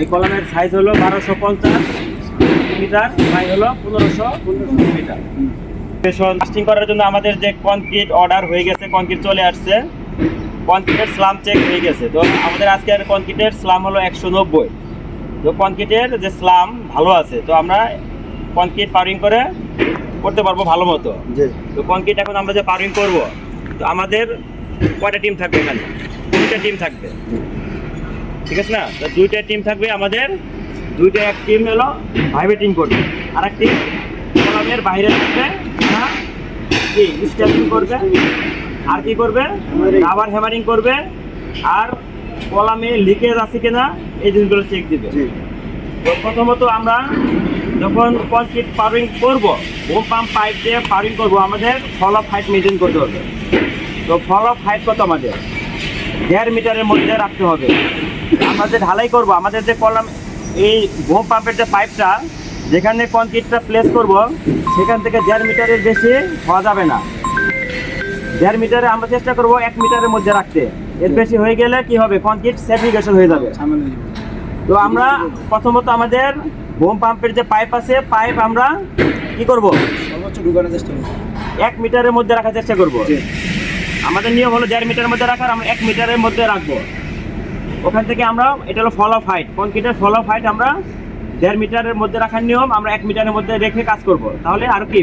এই কলামের সাইজ হলো বারোশো পঞ্চাশ মিটার বাই হলো পনেরোশো পনেরোশো মিটার। কাস্টিং করার জন্য আমাদের যে কনক্রিট অর্ডার হয়ে গেছে কনক্রিট চলে আসছে। কনক্রিটের স্লাম চেক হয়ে গেছে। তো আমাদের আজকের কনক্রিটের স্লাম হলো একশো নব্বই। তো কনক্রিটের যে স্লাম ভালো আছে তো আমরা কনক্রিট পারিং করে করতে পারব ভালো মতো। তো কনক্রিট এখন আমরা যে পারিং করব তো আমাদের কয়টা টিম থাকবে এখানে? দুইটা টিম থাকবে। ঠিক আছে না? তো দুইটা টিম থাকবে আমাদের। দুইটা এক টিম হলো ভাইব্রেটিং করবে। আর এক টিম কলামের বাইরে থাকবে কি? স্ট্যাপিং করবে। আর কি করবে. রাবার হ্যামারিং করবে। আর কলামে লিকেজ আছে কিনা এই জিনিসগুলো চেক দিবে। তো প্রথমত আমরা যখন কনক্রিট পারিং করব বোম পাম্প পাইপ দিয়ে পারিং করব আমাদের ফল অফ হাইট মেনটেন করতে হবে। তো ফল অফ হাইট কত আমাদের? দেড় মিটারের মধ্যে রাখতে হবে। আমরা যে ঢালাই করব আমাদের যে কলাম এই বোম পাম্পের যে পাইপটা যেখানে কনক্রিটটা প্লেস করব সেখান থেকে দেড় মিটারের বেশি হওয়া যাবে না। দেড় মিটারে আমরা চেষ্টা করব এক মিটারের মধ্যে রাখতে। এর বেশি হয়ে গেলে কি হবে? কনক্রিট সেগ্রিগেশন হয়ে যাবে। তো আমরা প্রথমত আমাদের বোম পাম্পের যে পাইপ আছে পাইপ আমরা কি করব? সর্বোচ্চ ঢুকানোর চেষ্টা করব। এক মিটারের মধ্যে রাখার চেষ্টা করব। আমাদের নিয়ম হলো দেড় মিটারের মধ্যে রাখার আমরা এক মিটারের মধ্যে রাখব। ওখান থেকে আমরা এটা হলো ফল অফ হাইট কনক্রিটের ফল অফ হাইট আমরা দেড় মিটারের মধ্যে রাখার নিয়ম আমরা এক মিটারের মধ্যে রেখে কাজ করব। তাহলে আর কি?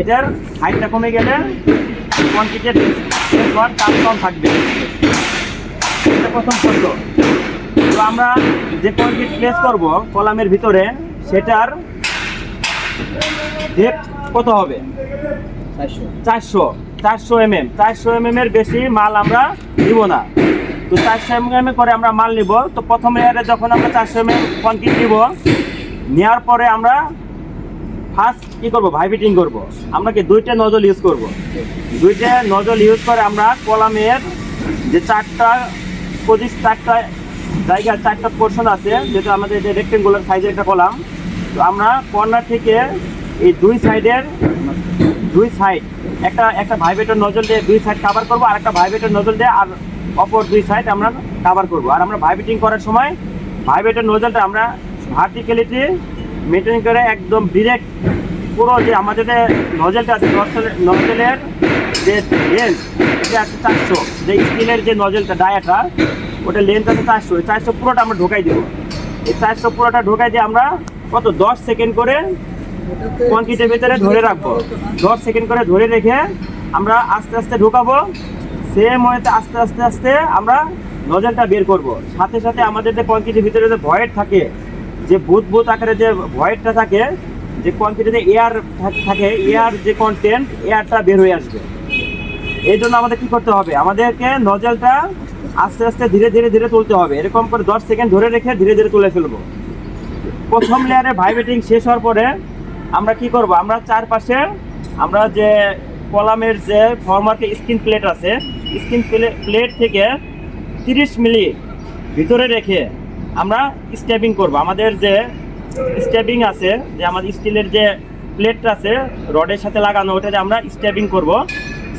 এটার হাইটটা কমে গেলে কনক্রিটের হওয়ার চান্স কম থাকবে। এটা প্রথম শর্ত। তো আমরা যে কনক্রিট প্লেস করব কলামের ভিতরে সেটার ডেপথ কত হবে? চারশো। চারশো। চারশো এম এম চারশো এম এম এর বেশি মাল আমরা দিব না। তো চারশো এম এম করে আমরা মাল নিব। তো প্রথম লেয়ারে যখন আমরা চারশো এম এম কনক্রিট নিব নেওয়ার পরে আমরা ফার্স্ট কি করব? ভাইব্রেটিং করব। আমরা কি দুইটা নজল ইউজ করব? দুইটা নজল ইউজ করে আমরা কলামের যে চারটা, পঁচিশ চারটা জায়গা চারটা পোর্শন আছে, যেটা আমাদের যে রেক্টেঙ্গুলার সাইজের একটা কলাম, তো আমরা কর্নার থেকে এই দুই সাইডের দুই সাইড একটা একটা ভাইব্রেটর নজল দিয়ে দুই সাইড কভার করব আর একটা ভাইব্রেটর নজল দিয়ে আর অপর দুই সাইড আমরা কভার করব। আর আমরা ভাইবেটিং করার সময় ভাইব্রেটর নজলটা আমরা ভার্টিক্যালিটি মেনটেন করে একদম ডিরেক্ট পুরো যে আমাদের যে নজলটা আছে নজলের যে লেন্থ এটা আছে চারশো। যে স্টিলের যে নজলটা ডায়াটা ওটা লেন্থ আছে চারশো। এই চারশো পুরোটা আমরা ঢোকাই দেবো। এই চারশো পুরোটা ঢোকাই দিয়ে আমরা কত, দশ সেকেন্ড করে কনক্রিটের ভিতরে ধরে রাখব। দশ সেকেন্ড করে ধরে রেখে আমরা আস্তে আস্তে ঢোকাবো। সেম ওয়েতে আস্তে আস্তে আস্তে আমরা নজলটা বের করব। সাথে সাথে আমাদের যে কনক্রিটের ভিতরে যে ভয়েড থাকে, যে বুত বুত আকারে যে ভয়েডটা থাকে, যে কনক্রিটে যে এয়ার থাকে এয়ার যে কন্টেন্ট এয়ারটা বের হয়ে আসবে। এই জন্য আমাদের কি করতে হবে? আমাদেরকে নজলটা আস্তে আস্তে, ধীরে ধীরে ধীরে তুলতে হবে। এরকম করে দশ সেকেন্ড ধরে রেখে ধীরে ধীরে তুলে ফেলব। প্রথম লেয়ারে ভাইব্রেটিং শেষ হওয়ার পরে আমরা কি করব? আমরা চারপাশে আমরা যে কলামের যে ফরমার্কে স্কিন প্লেট আছে স্কিন প্লেট থেকে তিরিশ মিলি ভিতরে রেখে আমরা স্টেপিং করব। আমাদের যে স্টেপিং আছে, যে আমাদের স্টিলের যে প্লেটটা আছে, রডের সাথে লাগানো, ওটাতে আমরা স্টেপিং করব।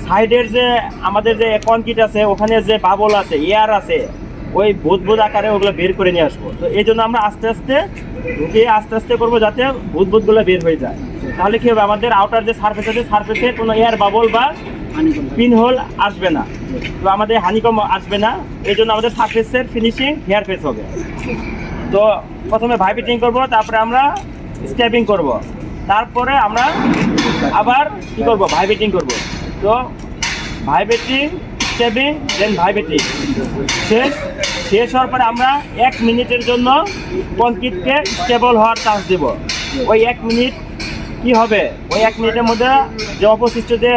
সাইডের যে আমাদের যে কনক্রিট আছে, ওখানে যে বাবল আছে এয়ার আছে, ওই বুধ আকারে ওগুলো বের করে নিয়ে আসব। তো এই জন্য আমরা আস্তে আস্তে ঢুকিয়ে আস্তে আস্তে করব যাতে বুধ বুধগুলো বের হয়ে যায়। তাহলে কি হবে? আমাদের আউটার যে সার্ফেস আছে সার্ফেসে কোনো এয়ার বাবল বা পানি হোল আসবে না। তো আমাদের হানিকম আসবে না। এই জন্য আমাদের সার্ফেসের ফিনিশিং হেয়ার ফেস হবে। তো প্রথমে ভাইব্রেটিং করব, তারপরে আমরা স্টেপিং করব। তারপরে আমরা আবার কি করব? ভাইব্রেটিং করব। তো ভাইব্রেটিং স্টেপিং দেন ভাইব্রেটিং শেষ। শেষ হওয়ার পরে আমরা এক মিনিটের জন্য কনক্রিটকে স্টেবল হওয়ার চান্স দেব। ওই এক মিনিট কি হবে? ওই এক মিনিটের মধ্যে যে অবশিষ্ট যে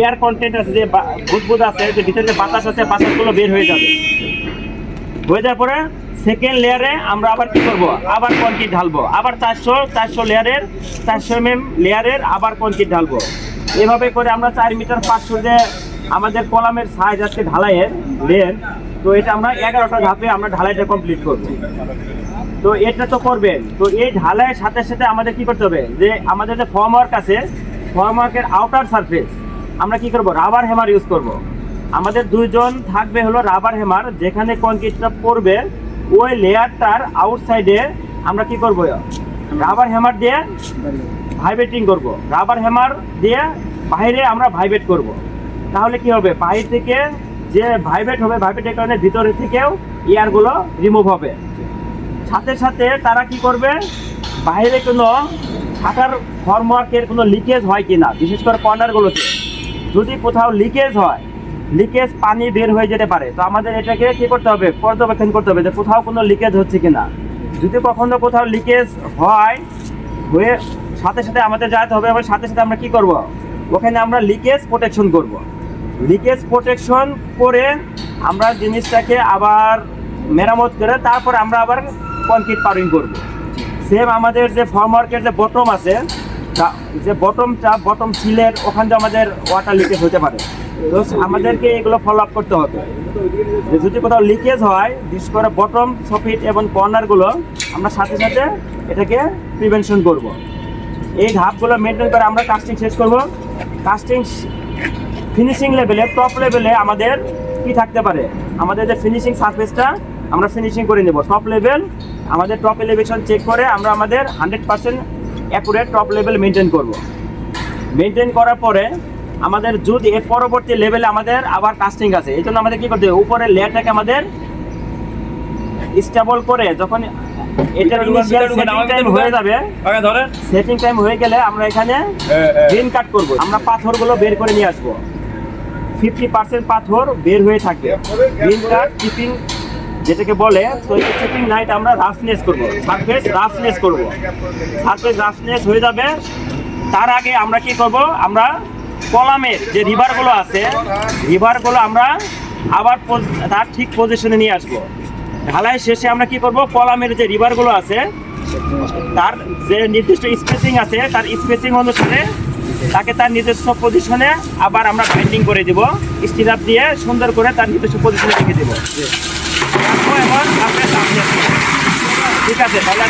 এয়ার কন্টেন্ট আছে, যে বুদবুদ আছে, যে ভিতরে যে বাতাস আছে, বাতাসগুলো বের হয়ে যাবে। হয়ে যাওয়ার পরে সেকেন্ড লেয়ারে আমরা আবার কি করব? আবার কনক্রিট ঢালবো। আবার চারশো চারশো লেয়ারের চারশো এম এম লেয়ারের আবার কনক্রিট ঢালবো। এভাবে করে আমরা চার মিটার পাঁচশো যে আমাদের কলামের সাইজ আছে ঢালাইয়ের লেন তো এটা আমরা এগারোটা ধাপে আমরা ঢালাইটা কমপ্লিট করব। তো এটা তো করবেন। তো এই ঢালাইয়ের সাথে সাথে আমাদের কি করতে হবে? যে আমাদের যে ফর্ম ওয়ার্ক আছে ফর্ম ওয়ার্কের আউটার সারফেস আমরা কি করব? রাবার হ্যামার ইউজ করব। আমাদের দুইজন থাকবে হলো রাবার হ্যামার যেখানে কনক্রিটটা পড়বে, ওই লেয়ারটার আউটসাইডে আমরা কি করব? রাবার হ্যামার দিয়ে ভাইব্রেটিং করব। রাবার হ্যামার দিয়ে বাইরে আমরা ভাইব্রেট করব। তাহলে কি হবে? বাইরে থেকে যে ভাইব্রেট হবে ভাইব্রেটের কারণে ভিতরে থেকেও এয়ারগুলো রিমুভ হবে। সাথে সাথে তারা কি করবে? বাইরে কোনো থাকার ফর্মওয়ার্কের কোনো লিকেজ হয় কি না বিশেষ করে কর্নারগুলোতে যদি কোথাও লিকেজ হয় লিকেজ পানি বের হয়ে যেতে পারে, তো আমাদের এটাকে কি করতে হবে? পর্যবেক্ষণ করতে হবে যে কোথাও কোনো লিকেজ হচ্ছে কি না যদি কখনো কোথাও লিকেজ হয়, হয়ে সাথে সাথে আমাদের যাতে হবে এবং সাথে সাথে আমরা কি করব? ওখানে আমরা লিকেজ প্রোটেকশন করব। লিকেজ প্রোটেকশন করে আমরা জিনিসটাকে আবার মেরামত করে তারপর আমরা আবার কনক্রিট পারিং করব। সেম আমাদের যে ফর্মওয়ার্কের যে বটম আছে যে বটম বটমটা বটম সিলের ওখান দিয়ে আমাদের ওয়াটার লিকেজ হতে পারে। আমাদেরকে এগুলো ফলো আপ করতে হবে। যদি কোথাও লিকেজ হয়, বিশেষ করে বটম সফিট এবং কর্নারগুলো আমরা সাথে সাথে এটাকে প্রিভেনশন করব। এই ধাপগুলো মেনটেন করে আমরা কাস্টিং শেষ করব। কাস্টিং ফিনিশিং লেভেলে টপ লেভেলে আমাদের কি থাকতে পারে? আমাদের যে ফিনিশিং সার্ফেসটা আমরা ফিনিশিং করে নেব। টপ লেভেল আমাদের টপ এলিভেশন চেক করে আমরা আমাদের hundred percent accurate top level maintain করব। মেনটেন করার পরে আমাদের যদি এর পরবর্তী লেভেলে আমাদের আবার কাস্টিং আছে এই জন্য আমাদের কি করতে হবে? উপরের লেয়ারটাকে আমাদের স্টেবল করে যখন এটার ইনিশিয়াল সেটিং টাইম হয়ে যাবে আগে ধরেন। সেটিং টাইম হয়ে গেলে আমরা এখানে গ্রিন কাট করব। আমরা পাথরগুলো বের করে নিয়ে আসব। ফিফটি পার্সেন্ট পাথর বের হয়ে থাকবে। গ্রিন কাট চিপিং যেটাকে বলে, তো এই চিপিং নাইট আমরা রাফনেস করব। সারফেস রাফনেস করব। সারফেস রাফনেস হয়ে যাবে। তার আগে আমরা কি করব? আমরা কলামের যে রিভারগুলো আছে রিভারগুলো আমরা আবার তার ঠিক পজিশনে নিয়ে আসব। ঢালাই শেষে আমরা কি করব? কলামের যে রিভারগুলো আছে, তার যে নির্দিষ্ট স্পেসিং আছে, তার স্পেসিং অনুসারে তাকে তার নিজস্ব পজিশনে আবার আমরা বাইন্ডিং করে দিব। স্টিল আপ দিয়ে সুন্দর করে তার নিজস্ব পজিশনে রেখে দেবো। রাখব এবং আপনি সামনে। ঠিক আছে তাহলে।